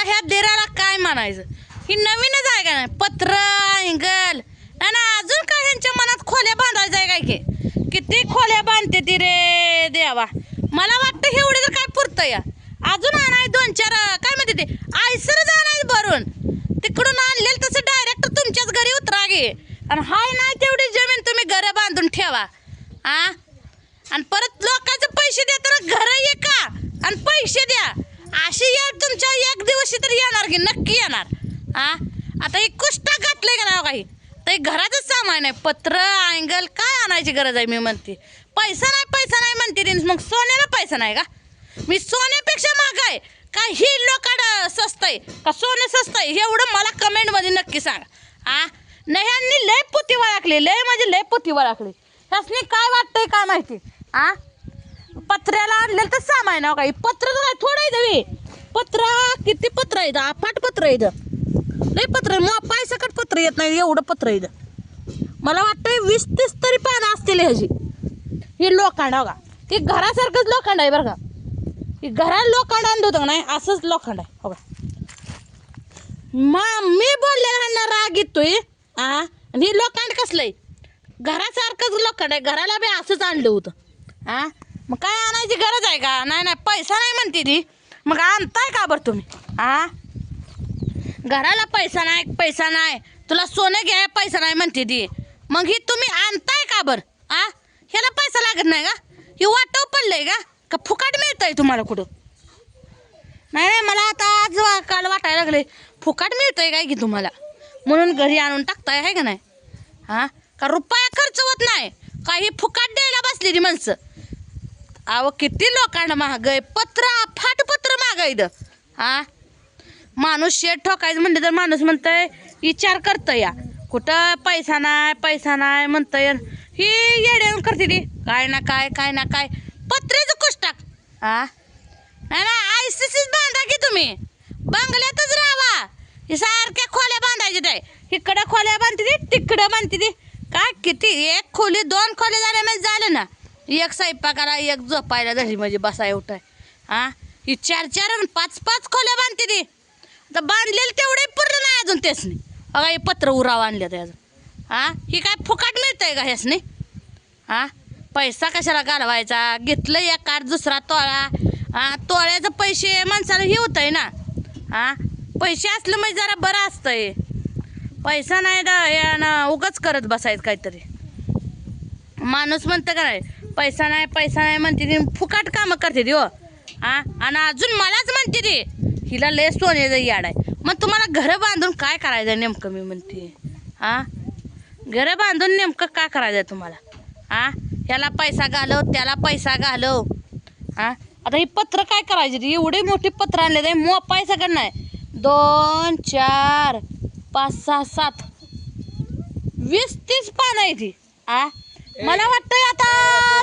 आता ह्या देराला काय म्हणायचं? ही नवीनच आहे का नाही? पत्र अँगल. आणि ना अजून काय ह्यांच्या मनात खोल्या बांधायचं आहे काय की? किती खोल्या बांधते ती रे देवा. मला वाटतं एवढे तर काय पुरतं या. अजून आणाय दोन चार काय म्हणते ते? आयसरच आणायचं भरून. तिकडून आणलेलं तसं डायरेक्ट तुमच्याच घरी उतरा गे आणि हाय नाही तेवढी जमीन तुम्ही घरं बांधून ठेवा. आ? आणि परत लोकांचे पैसे देताना घर ये का? आणि पैसे द्या. अशी या तुमच्या एक दिवशी तरी येणार की नक्की येणार. हा आता हे कुष्टा घातलंय का नाव काही? तर घरातच सामान आहे. पत्र अँगल काय आणायची गरज आहे मी म्हणते. पैसा नाही पैसा नाही म्हणते ती. मग सोन्याला पैसा नाही का? मी सोन्यापेक्षा महाग आहे का ही लोकांना स्वस्त आहे. का सोनं स्वस्त आहे? हे एवढं मला कमेंटमध्ये नक्की सांगा. आ? नाही ह्यांनी लय पोती वळखली लय म्हणजे लय पोती वळखली ह्यासनी काय वाटतंय काय माहिती? आ? पत्र्याला आणलेलं तर सामान आहे हो काही. पत्र तर थोडं आहे दवी पत्र किती पत्र आहे इथं? अफाट पत्र आहे इथं. लय पत्र मग पायसकट पत्र येत नाही एवढं पत्र आहे इथं. मला वाटतंय वीस तीस तरी पानं असतील ह्याची. ही लोखंड हो का ही घरासारखंच लोखंड आहे बरं का. ही घरात लोखंड आणलं होतं नाही? असंच लोखंड आहे. हो का मा मी बोलले ह्यांना राग येतोय आ? आणि ही लोखंड कसलं आहे? घरासारखंच लोखंड आहे. घराला बी असंच आणलं होतं. हा मग काय आणायची गरज आहे का? नाही नाही पैसा नाही म्हणते ती. मग आणताय का बरं तुम्ही? आ? घराला पैसा नाही पैसा नाही. तुला सोनं घ्याय पैसा नाही म्हणते ती. मग ही तुम्ही आणताय का बरं? आ? ह्याला पैसा लागत नाही का? ही वाटव पडलंय का? का फुकाट मिळतंय तुम्हाला कुठं? नाही नाही मला आता आज काल वाटायला लागले फुकाट मिळतंय काय की तुम्हाला? म्हणून घरी आणून टाकताय आहे का नाही? हा का रुपया खर्च होत नाही? काही फुकाट द्यायला बसलेली माणसं. अहो किती लोकांना महाग आहे. पत्र फाट पत्र मागायचं हा? माणूस शेत ठोकायचं म्हणलं तर माणूस म्हणतंय विचार करतं या. कुठं पैसा नाही पैसा नाही म्हणतंय. ही येड्यावर करते ती. काय ना काय काय ना काय. पत्रेचं कुश टाक हा? नाही ना आय सी सीच बांधा की तुम्ही. बंगल्यातच राहा हे सारख्या खोल्या बांधायच्या ते इकडं खोल्या बांधते ती तिकडं बांधते ती. काय किती? एक खोली दोन खोल्या झाल्या म्हणजे झालं ना. एक स्वयंपाकाला एक झोपायला झाली म्हणजे बसाय उठाय हा? ही चार चार आणि पाच पाच खोल्या बांधते ती. तर बांधलेलं तेवढे पूर्ण नाही अजून तेच नाही बघा हे पत्र उराव आणलं ते अजून. हा? ही काय फुकाट मिळतंय का ह्यासनी? हा? पैसा कशाला घालवायचा? घेतलं या कार दुसरा तोळा. हा? तोळ्याचं पैसे माणसाला हे होत आहे ना. हा? पैसे असलं म्हणजे जरा बरं असतंय. पैसा नाही दा यानं उगाच करत बसायचं काहीतरी. माणूस म्हणतं का नाही पैसा नाही पैसा नाही म्हणते ती. फुकाट कामं करते ती हो. हा आणि अजून मलाच म्हणते ती. हिला लय सोन्याचं याड आहे. मग तुम्हाला घरं बांधून काय करायचं आहे नेमकं मी म्हणते. हा घरं बांधून नेमकं काय करायचं आहे तुम्हाला? हा ह्याला पैसा घालव त्याला पैसा घालव. हा आता ही पत्र काय करायची ती? एवढी मोठी पत्र आणले ते मोपाय सगळं नाही. दोन चार पाच सहा सात. वीस तीस पानं आहे ती. आ? मला वाटतंय आता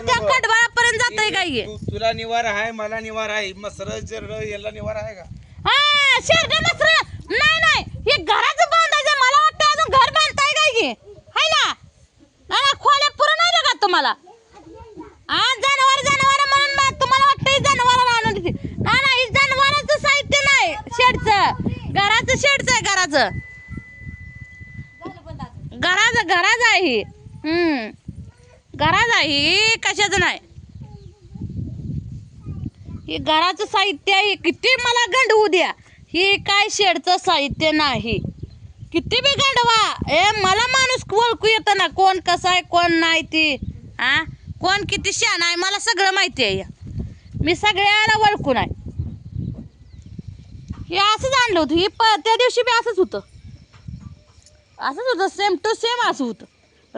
त्या कडबाळापर्यंत जात आहे काय तू- तुला निवार आहे मला निवार आहे. मसर जर याला निवार आहे का? हा शेरड मसर. नाही नाही. हे घराचं बांधायचं मला वाटतं अजून घर बांधताय काय की हाय ना? नाही नाही, खोल्या पुरं नाही लागत तुम्हाला? हा जनावर जनावर म्हणून मग तुम्हाला वाटतं हे जनावराला आणून देते नाही नाही हे जनावराचं साहित्य नाही. शेडचं. घराचं शेडचं आहे घराचं. घराचं घराचं आहे ही. हम्म. घरात आहे. ही कशाचं नाही? हे घराचं साहित्य आहे. किती मला गंडवू द्या. हे काय शेडचं साहित्य नाही. किती बी गंडवा. ए मला माणूस ओळखू येतं ना कोण कसं आहे कोण नाही ती. आ? कोण किती शान आहे मला सगळं माहिती आहे. मी सगळ्याला ओळखून आहे हे असंच आणलं होतं. हे प त्या दिवशी बी असंच होतं. असंच होतं. सेम टू सेम असं होतं.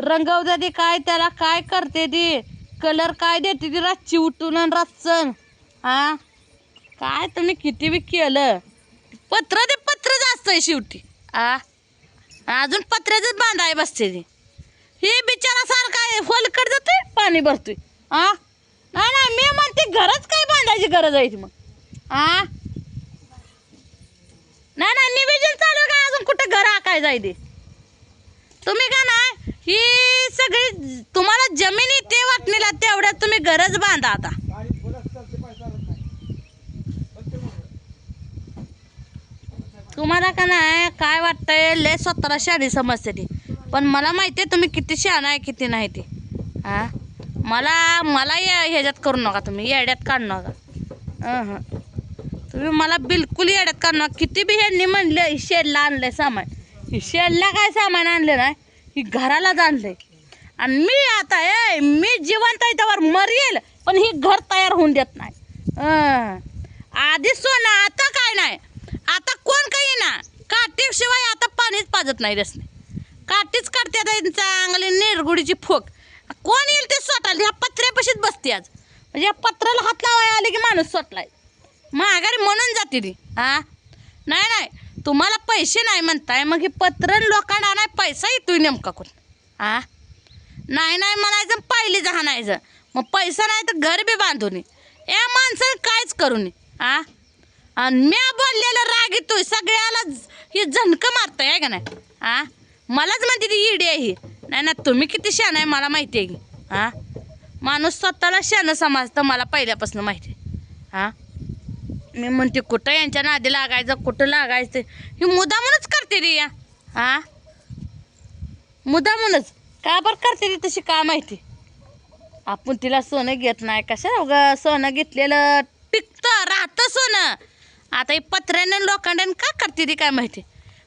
रंगवते ती काय त्याला काय करते ती कलर काय देते ती रातची उठून आणि रातचं हा? काय तुम्ही किती बी केलं? पत्र ते पत्रच आहे शेवटी. आ अजून पत्र्याचंच बांधाय बसते ती. हे बिचारा सारखा आहे फलकड जातोय पाणी भरतोय. आ नाही ना मी म्हणते घरच काय बांधायची गरज आहे ती मग. आ नाही नाही निवेदन चालू आहे का? अजून कुठं घर आकाय जाय ते तुम्ही का नाही? ही सगळी तुम्हाला जमिनी ते वाटणीला तेवढ्यात तुम्ही घरच बांधा आता. तुम्हाला का नाही काय वाटतंय लय स्वतःला शाडी समजते ती. पण मला माहिती आहे तुम्ही किती शहाणा आहे किती नाही ते. हा? मला मला या ह्याच्यात करू नका तुम्ही येड्यात काढू नका. तुम्ही मला बिलकुल येड्यात काढू नका. किती बी ह्यांनी म्हणलं शेडला आणलंय सामान. हे शेडला काय सामान आणलं नाही? ही घराला जाणलंय. आणि मी आता ए मी जिवंत आहे त्यावर मरेल पण ही घर तयार होऊन देत नाही. आधी सोना आता काय नाही. आता कोण काही ना काठी शिवाय आता पाणीच पाजत नाही रसने काठीच काढते चांगली निरगुडीची फोक. कोण येईल ते स्वतःला? ह्या पत्र्यापाशीच बसते आज. म्हणजे या पत्राला हात लावायला आले की माणूस स्वतलाय महागारी म्हणून जाते ती. हा? नाही नाही. तुम्हाला पैसे नाही म्हणताय मग हे पत्र लोकांना नाही पैसा येतोय नेमका कोण आ? नाही नाही म्हणायचं पहिली हाणायचं. मग पैसा नाही तर घर बी बांधू नये या माणसानं काहीच करू नये. आ? आणि म्या बोललेलं राग येतोय सगळ्याला हे ही झणकं मारतं आहे का नाही? आ? मलाच म्हणते ती इडी आहे ही. नाही ना तुम्ही किती शान आहे मला माहिती आहे की. हा माणूस स्वतःला शानं समजतं मला पहिल्यापासून माहिती आहे हा मी म्हणते कुठं यांच्या नादी लागायचं कुठं लागायचं? ही मुदामूनच करते रे या. हा? मुदामूनच का बरं करते रे तशी का माहिती? आपण तिला सोनं घेत नाही. कशा ग सोनं घेतलेलं? टिकतं राहतं सोनं. आता हे पत्र्यानं लोकांड्यानं का करते ती काय माहिती?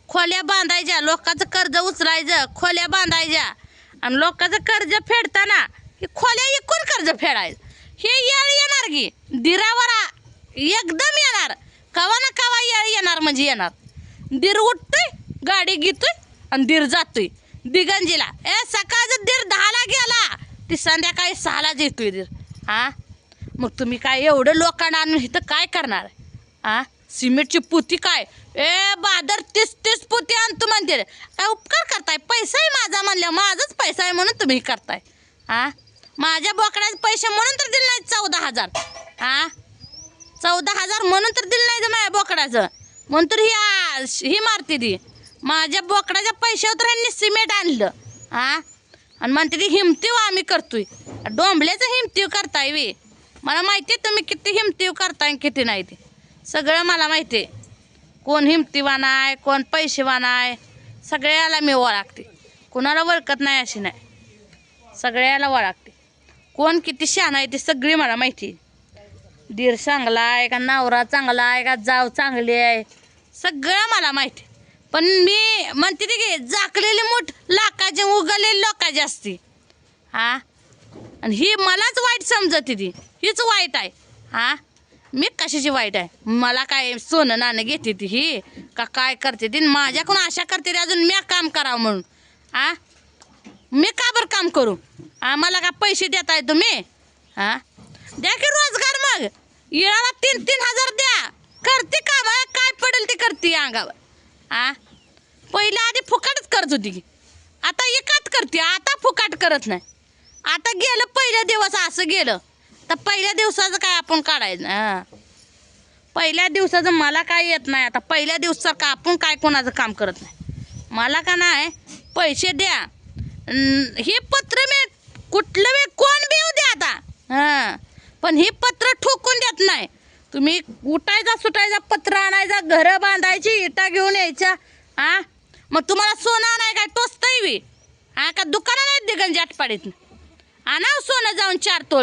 खोल्या बांधायच्या लोकांचं कर्ज उचलायचं खोल्या बांधायच्या. आणि लोकांचं कर्ज फेडताना ही खोल्या इकून कर्ज फेडायचं. हे येळ येणार की? दिरावर एकदम येणार. कवा ना कवा येणार म्हणजे येणार. दीर उठतोय गाडी घेतोय आणि दीर जातोय. दिगंजीला ए सकाळचं दीर दहाला गेला. ती संध्याकाळी सहालाच येतोय दीर. हा मग तुम्ही काय एवढं लोकांना आणून इथं काय करणार? आ? सिमेंटची पोती काय? ए बादर तीस तीस पोती आणतो म्हणते. रे. काय उपकार करताय? पैसाही माझा म्हणल्या माझाच पैसा आहे म्हणून तुम्ही करताय. हा माझ्या बोकड्याचे पैसे म्हणून तर दिले नाही चौदा हजार. हा चौदा हजार म्हणून तर दिलं नाही माझ्या बोकडाचं. म्हणून तर ही आ- ही मारते ती. माझ्या बोकडाच्या पैशावर तर ह्यांनी सिमेंट आणलं. हां आणि म्हणते ती हिमतीव आम्ही करतोय. डोंबल्याचं हिमतीव करताय वे. मला माहिती आहे तुम्ही किती हिमतीव करताय किती नाही ते. सगळं मला माहिती आहे कोण हिमतीवान आहे कोण पैसेवान आहे सगळ्याला मी ओळखते. कोणाला ओळखत नाही अशी नाही. सगळ्याला ओळखते. कोण किती शहाणा आहे ते सगळी मला माहिती आहे दीर चांगला आहे का नवरा चांगला आहे का जाव चांगली आहे? सगळं मला माहिती. पण मी म्हणते ते की झाकलेली मूठ लाखाची उगलेली लोकांची असते. हा? आणि ही मलाच वाईट समजते ती. हीच वाईट आहे. हा? मी कशाची वाईट आहे? मला काय सोनं नाणं घेते ती ही? का काय करते ती? माझ्याकडून आशा करते ती अजून मी काम करावं म्हणून. हा? मी का बरं काम करू? हा मला का पैसे देताय तुम्ही? हा? द्या की रोजगार येळाला तीन तीन हजार द्या. करते काम काय पडेल ते करते अंगावर. आ? पहिल्या आधी फुकाटच करत होती की. आता एकात करते. आता फुकाट करत नाही. आता गेलं पहिल्या दिवस असं गेलं. तर पहिल्या दिवसाचं काय आपण काढायचं? पहिल्या दिवसाचं मला काय येत नाही. आता पहिल्या दिवसाचं का आपण काय कोणाचं काम करत नाही? मला का नाही? पैसे द्या. हे पत्र मी कुठलं मी कोण बी द्या आता. हां. पण हे पत्र ठोकून देत नाही तुम्ही उठायचा सुटायचा पत्र आणायचा घरं बांधायची इटा घेऊन यायच्या. हा मग तुम्हाला सोनं आणाय काय? टोचतंय बी. हा का दुकानं नाहीत दिगंजी आटपाडीत आणा सोनं जाऊन चार तोळ.